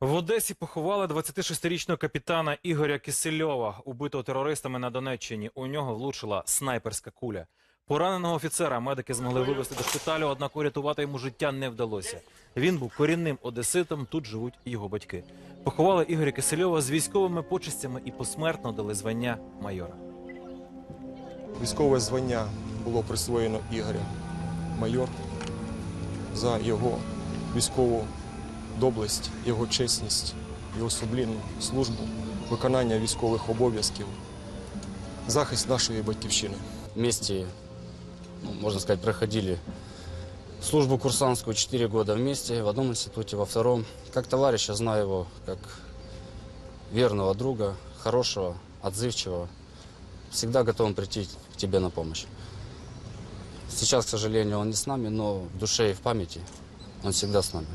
В Одесі поховали 26-річного капітана Ігоря Кисельова, убитого терористами на Донеччині. У нього влучила снайперська куля. Пораненого офіцера медики змогли вивезти до шпиталю, однак урятувати йому життя не вдалося. Він був корінним одеситом, тут живуть його батьки. Поховали Ігоря Кисельова з військовими почестями і посмертно дали звання майора. Військове звання було присвоєно Ігоря майор за його військову доблесть, його чесність, його сублінну службу, виконання військових обов'язків, захист нашої батьківщини. Вместе, ну, можно сказать, проходили службу курсантскую 4 года вместе, в одном институте, во втором. Как товарища знаю его, как верного друга, хорошего, отзывчивого, всегда готовым прийти к тебе на помощь. Сейчас, к сожалению, он не с нами, но в душе и в памяти он всегда с нами.